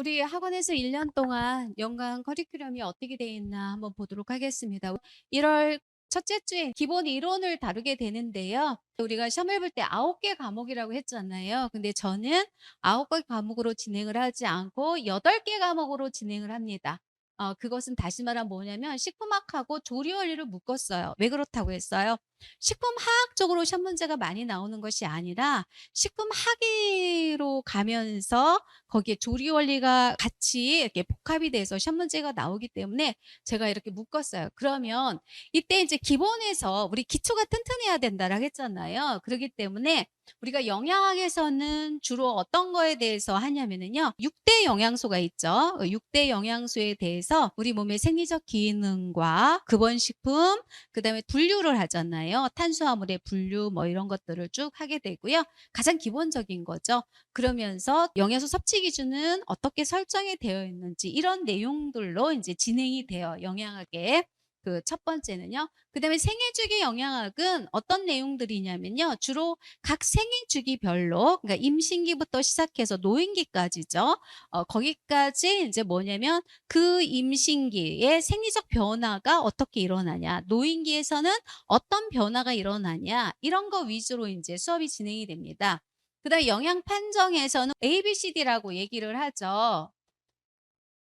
우리 학원에서 1년 동안 연간 커리큘럼이 어떻게 돼 있나 한번 보도록 하겠습니다. 1월 첫째 주에 기본 이론을 다루게 되는데요. 우리가 시험을 볼때 9개 과목이라고 했잖아요. 근데 저는 9개 과목으로 진행을 하지 않고 8개 과목으로 진행을 합니다. 어, 그것은 다시 말하면 뭐냐면 식품학하고 조리 원리를 묶었어요. 왜 그렇다고 했어요? 식품화학적으로 시험 문제가 많이 나오는 것이 아니라 식품학위로 가면서 거기에 조리 원리가 같이 이렇게 복합이 돼서 시험 문제가 나오기 때문에 제가 이렇게 묶었어요. 그러면 이때 이제 기본에서 우리 기초가 튼튼해야 된다라고 했잖아요. 그렇기 때문에 우리가 영양학에서는 주로 어떤 거에 대해서 하냐면은요. 6대 영양소가 있죠. 6대 영양소에 대해서 우리 몸의 생리적 기능과 급원식품, 그다음에 분류를 하잖아요. 탄수화물의 분류 뭐 이런 것들을 쭉 하게 되고요. 가장 기본적인 거죠. 그러면서 영양소 섭취 기준은 어떻게 설정이 되어 있는지 이런 내용들로 이제 진행이 돼요. 영양학의 그 첫 번째는요. 그 다음에 생애주기 영양학은 어떤 내용들이냐면요. 주로 각 생애주기별로 그러니까 임신기부터 시작해서 노인기까지죠. 어, 거기까지 이제 뭐냐면 그 임신기의 생리적 변화가 어떻게 일어나냐, 노인기에서는 어떤 변화가 일어나냐 이런 거 위주로 이제 수업이 진행이 됩니다. 그 다음 영양 판정에서는 A, B, C, D라고 얘기를 하죠.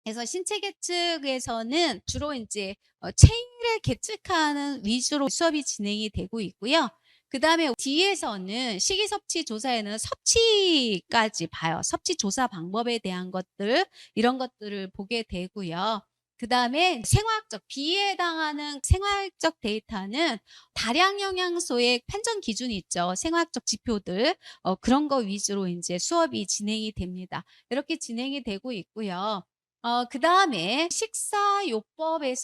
그래서 신체 계측에서는 주로 이제 어, 체위를 계측하는 위주로 수업이 진행이 되고 있고요. 그 다음에 D에서는 식이섭취 조사에는 섭취까지 봐요. 섭취 조사 방법에 대한 것들, 이런 것들을 보게 되고요. 그 다음에 생화학적, B에 해당하는 생화학적 데이터는 다량 영양소의 판정 기준이 있죠. 생화학적 지표들, 어, 그런 거 위주로 이제 수업이 진행이 됩니다. 이렇게 진행이 되고 있고요. 어, 그 다음에 식사요법에서는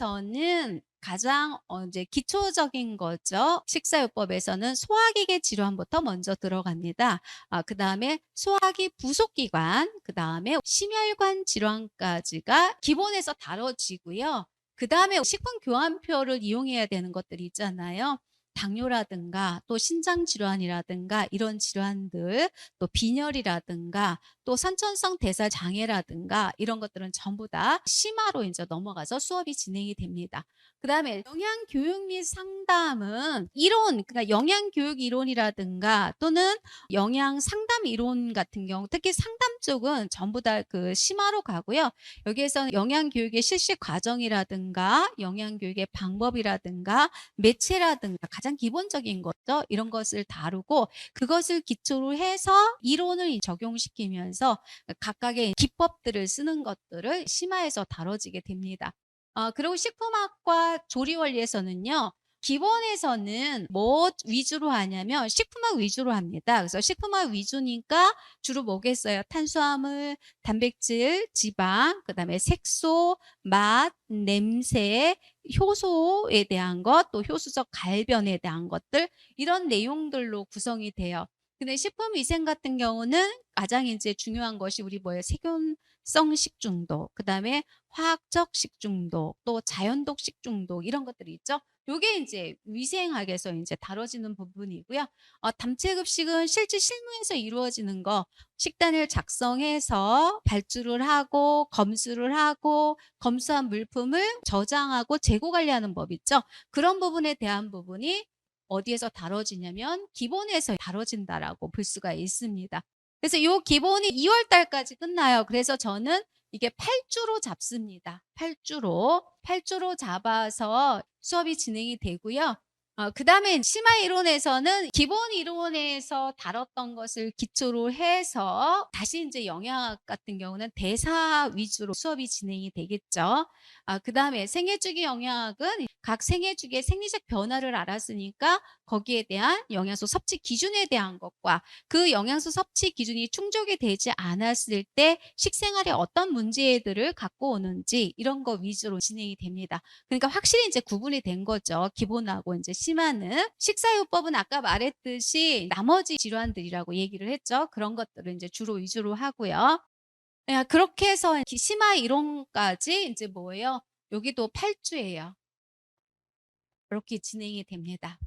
가장 어, 이제 기초적인 거죠. 식사요법에서는 소화기계 질환부터 먼저 들어갑니다. 아, 그 다음에 소화기 부속기관, 그 다음에 심혈관 질환까지가 기본에서 다뤄지고요. 그 다음에 식품 교환표를 이용해야 되는 것들이 있잖아요. 당뇨라든가 또 신장 질환이라든가 이런 질환들 또 빈혈이라든가 또 선천성 대사 장애라든가 이런 것들은 전부 다 심화로 이제 넘어가서 수업이 진행이 됩니다. 그다음에 영양 교육 및 상담은 이론 그러니까 영양 교육 이론이라든가 또는 영양 상담 이론 같은 경우 특히 상담 쪽은 전부 다 그 심화로 가고요. 여기에서는 영양 교육의 실시 과정이라든가 영양 교육의 방법이라든가 매체라든가 가장 기본적인 거죠. 이런 것을 다루고 그것을 기초로 해서 이론을 적용시키면서 각각의 기법들을 쓰는 것들을 심화해서 다뤄지게 됩니다. 어, 그리고 식품학과 조리 원리에서는요. 기본에서는 뭐 위주로 하냐면 식품학 위주로 합니다. 그래서 식품학 위주니까 주로 뭐겠어요? 탄수화물, 단백질, 지방, 그 다음에 색소, 맛, 냄새, 효소에 대한 것, 또 효수적 갈변에 대한 것들 이런 내용들로 구성이 돼요. 근데 식품위생 같은 경우는 가장 이제 중요한 것이 우리 뭐예요? 세균성 식중독, 그 다음에 화학적 식중독, 또 자연독 식중독 이런 것들이 있죠. 요게 이제 위생학에서 이제 다뤄지는 부분이고요. 어, 담채급식은 실제 실무에서 이루어지는 거 식단을 작성해서 발주를 하고 검수를 하고 검수한 물품을 저장하고 재고 관리하는 법 있죠. 그런 부분에 대한 부분이 어디에서 다뤄지냐면 기본에서 다뤄진다라고 볼 수가 있습니다. 그래서 이 기본이 2월 달까지 끝나요. 그래서 저는 이게 8주로 잡습니다. 8주로 8주로 잡아서 수업이 진행이 되고요. 어, 그 다음에 심화 이론에서는 기본 이론에서 다뤘던 것을 기초로 해서 다시 이제 영양학 같은 경우는 대사 위주로 수업이 진행이 되겠죠. 아, 그 다음에 생애주기 영양학은 각 생애주기의 생리적 변화를 알았으니까 거기에 대한 영양소 섭취 기준에 대한 것과 그 영양소 섭취 기준이 충족이 되지 않았을 때 식생활에 어떤 문제들을 갖고 오는지 이런 거 위주로 진행이 됩니다. 그러니까 확실히 이제 구분이 된 거죠. 기본하고 이제 심화는 식사요법은 아까 말했듯이 나머지 질환들이라고 얘기를 했죠. 그런 것들을 이제 주로 위주로 하고요. 네, 그렇게 해서 심화 이론까지 이제 뭐예요? 여기도 8주예요. 이렇게 진행이 됩니다.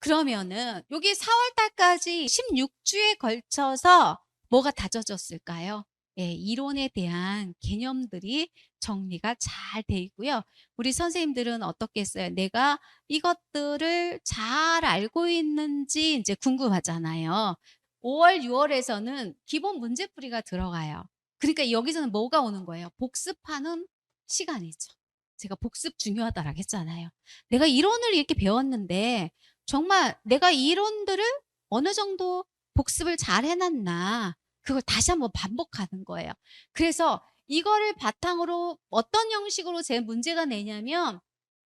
그러면은 여기 4월 달까지 16주에 걸쳐서 뭐가 다져졌을까요? 예, 이론에 대한 개념들이 정리가 잘 돼 있고요. 우리 선생님들은 어떻겠어요? 내가 이것들을 잘 알고 있는지 이제 궁금하잖아요. 5월, 6월에서는 기본 문제풀이가 들어가요. 그러니까 여기서는 뭐가 오는 거예요? 복습하는 시간이죠. 제가 복습 중요하다라고 했잖아요. 내가 이론을 이렇게 배웠는데 정말 내가 이론들을 어느 정도 복습을 잘 해놨나 그걸 다시 한번 반복하는 거예요. 그래서 이거를 바탕으로 어떤 형식으로 제 문제가 내냐면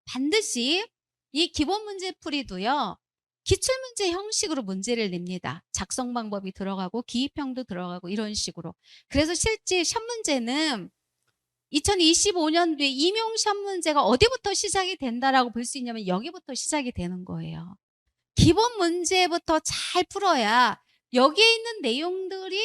반드시 이 기본 문제 풀이도요. 기출문제 형식으로 문제를 냅니다. 작성 방법이 들어가고 기입형도 들어가고 이런 식으로. 그래서 실제 시험 문제는 2025년도에 임용 시험 문제가 어디부터 시작이 된다라고 볼 수 있냐면 여기부터 시작이 되는 거예요. 기본 문제부터 잘 풀어야 여기에 있는 내용들이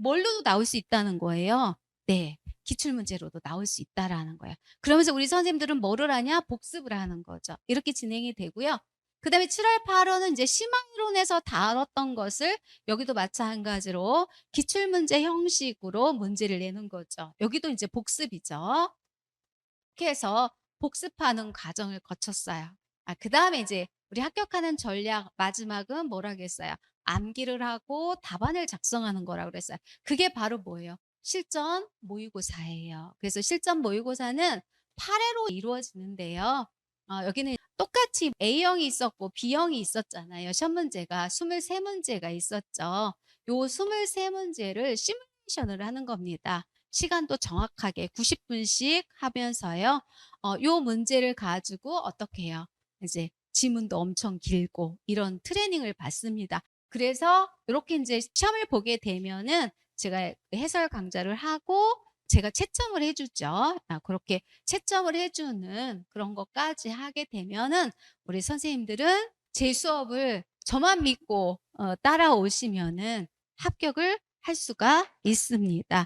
뭘로도 나올 수 있다는 거예요. 네. 기출 문제로도 나올 수 있다라는 거예요. 그러면서 우리 선생님들은 뭐를 하냐? 복습을 하는 거죠. 이렇게 진행이 되고요. 그 다음에 7월 8월은 이제 심화이론에서 다뤘던 것을 여기도 마찬가지로 기출 문제 형식으로 문제를 내는 거죠. 여기도 이제 복습이죠. 이렇게 해서 복습하는 과정을 거쳤어요. 아, 그 다음에 이제 우리 합격하는 전략 마지막은 뭐라겠어요? 암기를 하고 답안을 작성하는 거라고 그랬어요. 그게 바로 뭐예요? 실전 모의고사예요. 그래서 실전 모의고사는 8회로 이루어지는데요. 어, 여기는 똑같이 A형이 있었고 B형이 있었잖아요. 시험 문제가 23문제가 있었죠. 요 23문제를 시뮬레이션을 하는 겁니다. 시간도 정확하게 90분씩 하면서요. 어, 요 문제를 가지고 어떻게 해요? 이제 지문도 엄청 길고 이런 트레이닝을 받습니다. 그래서 이렇게 이제 시험을 보게 되면은 제가 해설 강좌를 하고 제가 채점을 해주죠. 아, 그렇게 채점을 해주는 그런 것까지 하게 되면은 우리 선생님들은 제 수업을 저만 믿고 어, 따라오시면은 합격을 할 수가 있습니다.